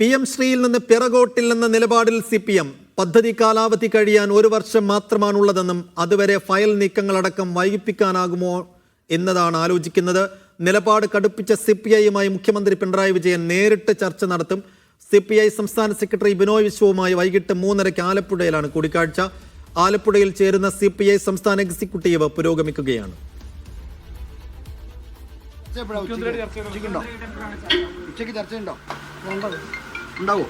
P M ശ്രീയിൽ നിന്ന് പിറകോട്ടില്ലെന്ന നിലപാടിൽ C P M. പദ്ധതി കാലാവധി കഴിയാൻ ഒരു വർഷം മാത്രമാണുള്ളതെന്നും അതുവരെ ഫയൽ നീക്കങ്ങളടക്കം വൈകിപ്പിക്കാനാകുമോ എന്നതാണ് ആലോചിക്കുന്നത്. നിലപാട് കടുപ്പിച്ച സി പി ഐയുമായി മുഖ്യമന്ത്രി പിണറായി വിജയൻ നേരിട്ട് ചർച്ച നടത്തും. സി പി ഐ സംസ്ഥാന സെക്രട്ടറി ബിനോയ് വിശ്വവുമായി വൈകിട്ട് മൂന്നരയ്ക്ക് ആലപ്പുഴയിലാണ് കൂടിക്കാഴ്ച. ആലപ്പുഴയിൽ ചേരുന്ന സി പി ഐ സംസ്ഥാന എക്സിക്യൂട്ടീവ് പുരോഗമിക്കുകയാണ്. ഉച്ചയ്ക്ക് ചർച്ചയുണ്ടോ? ഉണ്ടാവോ.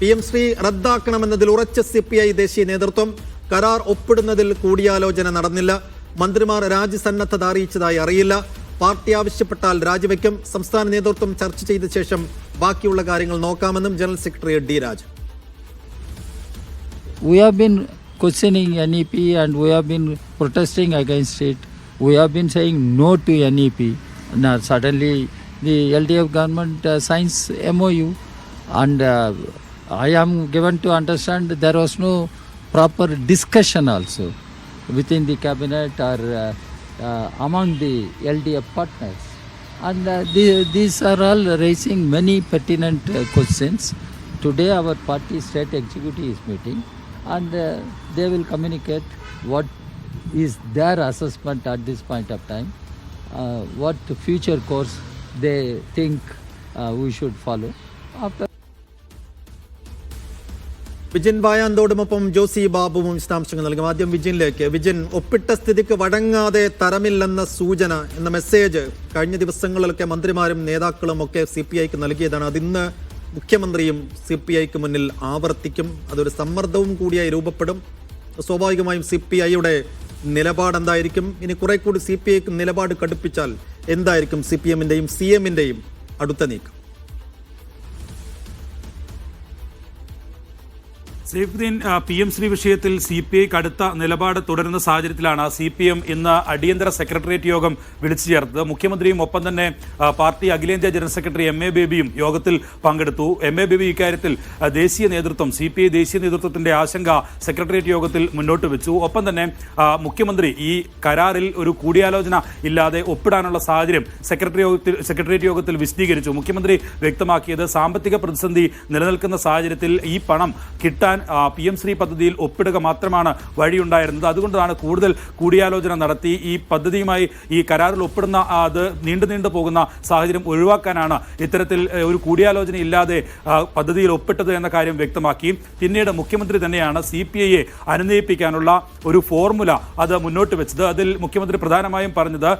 പി എം ശ്രീ റദ്ദാക്കണമെന്നതിൽ ഉറച്ച സി പി ഐ ദേശീയ നേതൃത്വം കരാർ ഒപ്പിടുന്നതിൽ കൂടിയാലോചന നടന്നില്ല. മന്ത്രിമാർ രാജ്യസന്നദ്ധത അറിയിച്ചതായി അറിയില്ല. പാർട്ടി ആവശ്യപ്പെട്ടാൽ രാജിവെക്കും സംസ്ഥാന നേതൃത്വം ചർച്ച ചെയ്ത ശേഷം ബാക്കിയുള്ള കാര്യങ്ങൾ നോക്കാമെന്നും general secretary D Raj questioning NEP and we have been protesting against it. We have been saying no to NEP. Now suddenly the LDF government uh, signs MOU and uh, I am given to understand there was no proper discussion also within the cabinet or uh, uh, among the LDF partners. And uh, the, these are all raising many pertinent uh, questions. Today our party state executive is meeting and uh, they will communicate what is their assessment at this point of time, uh, what the future course they think uh, we should follow. After Vijayan വായാന്തോടുമൊപ്പം Josy ബാബുവും വിശദാംശങ്ങൾ നൽകും. ആദ്യം വിജിനിലേക്ക് വിജിൻ ഒപ്പിട്ട സ്ഥിതിക്ക് വഴങ്ങാതെ തരമില്ലെന്ന സൂചന എന്ന message കഴിഞ്ഞ ദിവസങ്ങളിലൊക്കെ മന്ത്രിമാരും നേതാക്കളും ഒക്കെ സി പി ഐക്ക് നൽകിയതാണ്. അതിന്ന് മുഖ്യമന്ത്രിയും സി പി ഐക്ക് മുന്നിൽ ആവർത്തിക്കും. അതൊരു സമ്മർദ്ദവും കൂടിയായി രൂപപ്പെടും. സ്വാഭാവികമായും സി പി ഐയുടെ നിലപാട് എന്തായിരിക്കും ഇനി കുറെ കൂടി സി പി ഐക്ക് നിലപാട് കടുപ്പിച്ചാൽ എന്തായിരിക്കും സി പി എമ്മിന്റെയും സി എമ്മിന്റെയും അടുത്ത നീക്കം? സൈഫുദ്ദീൻ പി എം ശ്രീ വിഷയത്തിൽ സി പി ഐ കടുത്ത നിലപാട് തുടരുന്ന സാഹചര്യത്തിലാണ് സി പി എം ഇന്ന് അടിയന്തര സെക്രട്ടേറിയറ്റ് യോഗം വിളിച്ചു ചേർത്തത്. മുഖ്യമന്ത്രിയും ഒപ്പം തന്നെ പാർട്ടി അഖിലേന്ത്യാ ജനറൽ സെക്രട്ടറി എം എ ബേബിയും യോഗത്തിൽ പങ്കെടുത്തു. എം എ ബേബി ഇക്കാര്യത്തിൽ ദേശീയ നേതൃത്വം സി പി ഐ ദേശീയ നേതൃത്വത്തിന്റെ ആശങ്ക സെക്രട്ടേറിയറ്റ് യോഗത്തിൽ മുന്നോട്ട് വെച്ചു. ഒപ്പം തന്നെ മുഖ്യമന്ത്രി ഈ കരാറിൽ ഒരു കൂടിയാലോചന ഇല്ലാതെ ഒപ്പിടാനുള്ള സാഹചര്യം സെക്രട്ടറി യോഗത്തിൽ സെക്രട്ടേറിയറ്റ് യോഗത്തിൽ വിശദീകരിച്ചു. മുഖ്യമന്ത്രി വ്യക്തമാക്കിയത് സാമ്പത്തിക പ്രതിസന്ധി നിലനിൽക്കുന്ന സാഹചര്യത്തിൽ ഈ പണം കിട്ടാൻ പി എം ശ്രീ പദ്ധതിയിൽ ഒപ്പിടുക മാത്രമാണ് വഴിയുണ്ടായിരുന്നത്. അതുകൊണ്ടാണ് കൂടുതൽ കൂടിയാലോചന നടത്തി ഈ പദ്ധതിയുമായി ഈ കരാറിൽ ഒപ്പിടുന്ന അത് നീണ്ടു നീണ്ടു പോകുന്ന സാഹചര്യം ഒഴിവാക്കാനാണ് ഇത്തരത്തിൽ ഒരു കൂടിയാലോചന ഇല്ലാതെ പദ്ധതിയിൽ ഒപ്പിട്ടത് എന്ന കാര്യം വ്യക്തമാക്കി. പിന്നീട് മുഖ്യമന്ത്രി തന്നെയാണ് സി പി ഐയെ അനുനയിപ്പിക്കാനുള്ള ഒരു ഫോർമുല അത് മുന്നോട്ട് വെച്ചത്. അതിൽ മുഖ്യമന്ത്രി പ്രധാനമായും പറഞ്ഞത്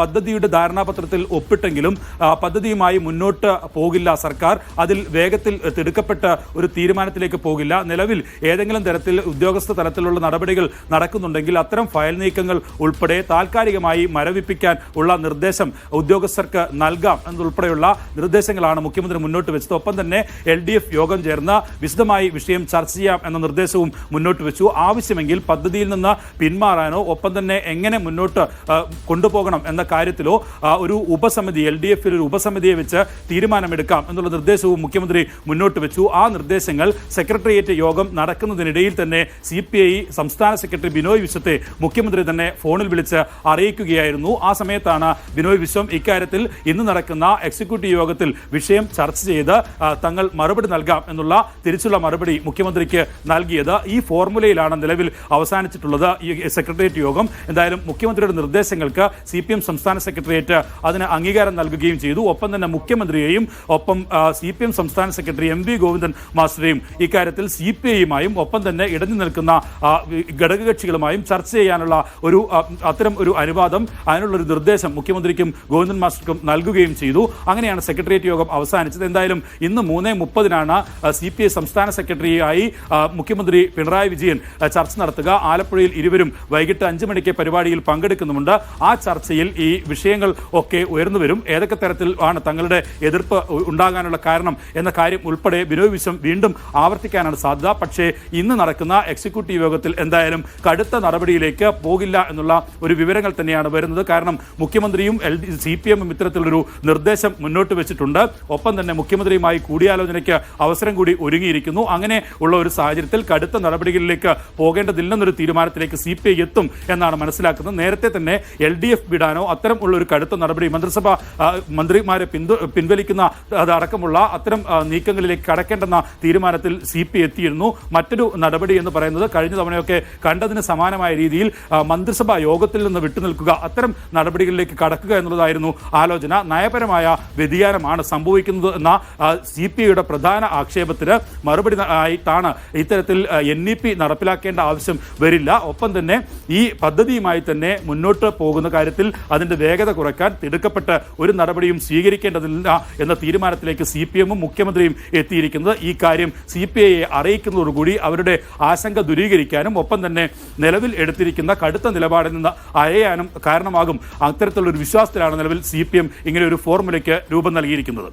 പദ്ധതിയുടെ ധാരണാപത്രത്തിൽ ഒപ്പിട്ടെങ്കിലും പദ്ധതിയുമായി മുന്നോട്ട് പോകില്ല സർക്കാർ. അതിൽ വേഗത്തിൽ തിടുക്കപ്പെട്ട ഒരു തീരുമാനത്തിലേക്ക് പോകില്ല. നിലവിൽ ഏതെങ്കിലും തരത്തിൽ ഉദ്യോഗസ്ഥ തലത്തിലുള്ള നടപടികൾ നടക്കുന്നുണ്ടെങ്കിൽ അത്തരം ഫയൽ നീക്കങ്ങൾ ഉൾപ്പെടെ താൽക്കാലികമായി മരവിപ്പിക്കാൻ ഉള്ള നിർദ്ദേശം ഉദ്യോഗസ്ഥർക്ക് നൽകാം എന്നുൾപ്പെടെയുള്ള നിർദ്ദേശങ്ങളാണ് മുഖ്യമന്ത്രി മുന്നോട്ട് വെച്ചത്. ഒപ്പം തന്നെ എൽ ഡി എഫ് യോഗം ചേർന്ന് വിശദമായി വിഷയം ചർച്ച ചെയ്യാം എന്ന നിർദ്ദേശവും മുന്നോട്ട് വെച്ചു. ആവശ്യമെങ്കിൽ പദ്ധതിയിൽ നിന്ന് പിന്മാറാനോ ഒപ്പം തന്നെ എങ്ങനെ മുന്നോട്ട് കൊണ്ടുപോകണം എന്ന കാര്യത്തിലോ ഒരു ഉപസമിതി എൽ ഡി എഫിൽ ഒരു ഉപസമിതിയെ വെച്ച് തീരുമാനമെടുക്കാം എന്നുള്ള നിർദ്ദേശവും മുഖ്യമന്ത്രി മുന്നോട്ട് വെച്ചു. ആ നിർദ്ദേശങ്ങൾ സെക്രട്ടേറിയറ്റ് യോഗം നടക്കുന്നതിനിടയിൽ തന്നെ സി പി ഐ സംസ്ഥാന സെക്രട്ടറി ബിനോയ് വിശ്വത്തെ മുഖ്യമന്ത്രി തന്നെ ഫോണിൽ വിളിച്ച് അറിയിക്കുകയായിരുന്നു. ആ സമയത്താണ് ബിനോയ് വിശ്വം ഇക്കാര്യത്തിൽ ഇന്ന് നടക്കുന്ന എക്സിക്യൂട്ടീവ് യോഗത്തിൽ വിഷയം ചർച്ച ചെയ്ത് തങ്ങൾ മറുപടി നൽകാം എന്നുള്ള തിരിച്ചുള്ള മറുപടി മുഖ്യമന്ത്രിക്ക് നൽകിയത്. ഈ ഫോർമുലയിലാണ് നിലവിൽ അവസാനിച്ചിട്ടുള്ളത് ഈ സെക്രട്ടേറിയറ്റ് യോഗം. എന്തായാലും മുഖ്യമന്ത്രിയുടെ നിർദ്ദേശങ്ങൾക്ക് സി പി എം സംസ്ഥാന സെക്രട്ടേറിയറ്റ് അതിന് അംഗീകാരം നൽകുകയും ചെയ്തു. ഒപ്പം തന്നെ മുഖ്യമന്ത്രിയെയും ഒപ്പം സി പി എം സംസ്ഥാന സെക്രട്ടറി എം വി ഗോവിന്ദൻ മാസ്റ്ററെയും ഇക്കാര്യത്തിൽ സി പി ഐയുമായും ഒപ്പം തന്നെ ഇടഞ്ഞു നിൽക്കുന്ന ഘടക കക്ഷികളുമായും ഘടകകക്ഷികളുമായും ചർച്ച ചെയ്യാനുള്ള ഒരു അത്തരം ഒരു അനുവാദം അതിനുള്ള ഒരു നിർദ്ദേശം മുഖ്യമന്ത്രിക്കും ഗോവിന്ദൻ മാസ്റ്റർക്കും നൽകുകയും ചെയ്തു. അങ്ങനെയാണ് സെക്രട്ടേറിയറ്റ് യോഗം അവസാനിച്ചത്. എന്തായാലും ഇന്ന് മൂന്ന് മുപ്പതിനാണ് സി പി ഐ സംസ്ഥാന സെക്രട്ടറിയായി മുഖ്യമന്ത്രി പിണറായി വിജയൻ ചർച്ച നടത്തുക. ആലപ്പുഴയിൽ ഇരുവരും വൈകിട്ട് അഞ്ച് മണിക്ക് പരിപാടിയിൽ പങ്കെടുക്കുന്നുമുണ്ട്. ആ ചർച്ചയിൽ ഈ വിഷയങ്ങൾ ഒക്കെ ഉയർന്നു വരും. ഏതൊക്കെ തരത്തിൽ ആണ് തങ്ങളുടെ എതിർപ്പ് ഉണ്ടാകാനുള്ള കാരണം എന്ന കാര്യം ഉൾപ്പെടെ ബിനോയ് വിശ്വം വീണ്ടും ആവർത്തിക്കാനാണ് സാധ്യത സാധ്യത പക്ഷേ ഇന്ന് നടക്കുന്ന എക്സിക്യൂട്ടീവ് യോഗത്തിൽ എന്തായാലും കടുത്ത നടപടിയിലേക്ക് പോകില്ല എന്നുള്ള ഒരു വിവരങ്ങൾ തന്നെയാണ് വരുന്നത്. കാരണം മുഖ്യമന്ത്രിയും എൽ ഡി സി പി എമ്മും ഇത്തരത്തിലൊരു നിർദ്ദേശം മുന്നോട്ട് വെച്ചിട്ടുണ്ട്. ഒപ്പം തന്നെ മുഖ്യമന്ത്രിയുമായി കൂടിയാലോചനയ്ക്ക് അവസരം കൂടി ഒരുങ്ങിയിരിക്കുന്നു. അങ്ങനെ ഉള്ള ഒരു സാഹചര്യത്തിൽ കടുത്ത നടപടികളിലേക്ക് പോകേണ്ടതില്ലെന്നൊരു തീരുമാനത്തിലേക്ക് സി പി ഐ എത്തും എന്നാണ് മനസ്സിലാക്കുന്നത്. നേരത്തെ തന്നെ എൽ ഡി എഫ് വിടാനോ അത്തരം ഉള്ള ഒരു കടുത്ത നടപടി മന്ത്രിസഭ മന്ത്രിമാരെ പിന്തു പിൻവലിക്കുന്ന അതടക്കമുള്ള അത്തരം നീക്കങ്ങളിലേക്ക് കടക്കേണ്ടെന്ന തീരുമാനത്തിൽ സി പി എത്തിയിരുന്നു. മറ്റൊരു നടപടി എന്ന് പറയുന്നത് കഴിഞ്ഞ തവണയൊക്കെ കണ്ടതിന് സമാനമായ രീതിയിൽ മന്ത്രിസഭാ യോഗത്തിൽ നിന്ന് വിട്ടുനിൽക്കുക അത്തരം നടപടികളിലേക്ക് കടക്കുക എന്നുള്ളതായിരുന്നു ആലോചന. നയപരമായ വ്യതിയാനമാണ് സംഭവിക്കുന്നത് എന്ന സി പി ഐയുടെ പ്രധാന ആക്ഷേപത്തിന് മറുപടി ആയിട്ടാണ് ഇത്തരത്തിൽ എൻ ഇ പി നടപ്പിലാക്കേണ്ട ആവശ്യം വരില്ല. ഒപ്പം തന്നെ ഈ പദ്ധതിയുമായി തന്നെ മുന്നോട്ട് പോകുന്ന കാര്യത്തിൽ അതിന്റെ വേഗത കുറയ്ക്കാൻ തിടുക്കപ്പെട്ട് ഒരു നടപടിയും സ്വീകരിക്കേണ്ടതില്ല എന്ന തീരുമാനത്തിലേക്ക് സി പി എമ്മും മുഖ്യമന്ത്രിയും എത്തിയിരിക്കുന്നത്. ഈ കാര്യം സി പി ഐയെ അറിയിക്കുന്നതോടുകൂടി അവരുടെ ആശങ്ക ദൂരീകരിക്കാനും ഒപ്പം തന്നെ നിലവിൽ എടുത്തിരിക്കുന്ന കടുത്ത നിലപാടിൽ നിന്ന് അയയാനും കാരണമാകും. അത്തരത്തിലുള്ള ഒരു വിശ്വാസത്തിലാണ് നിലവിൽ സി പി എം ഇങ്ങനെ ഒരു ഫോർമുലയ്ക്ക് രൂപം നൽകിയിരിക്കുന്നത്.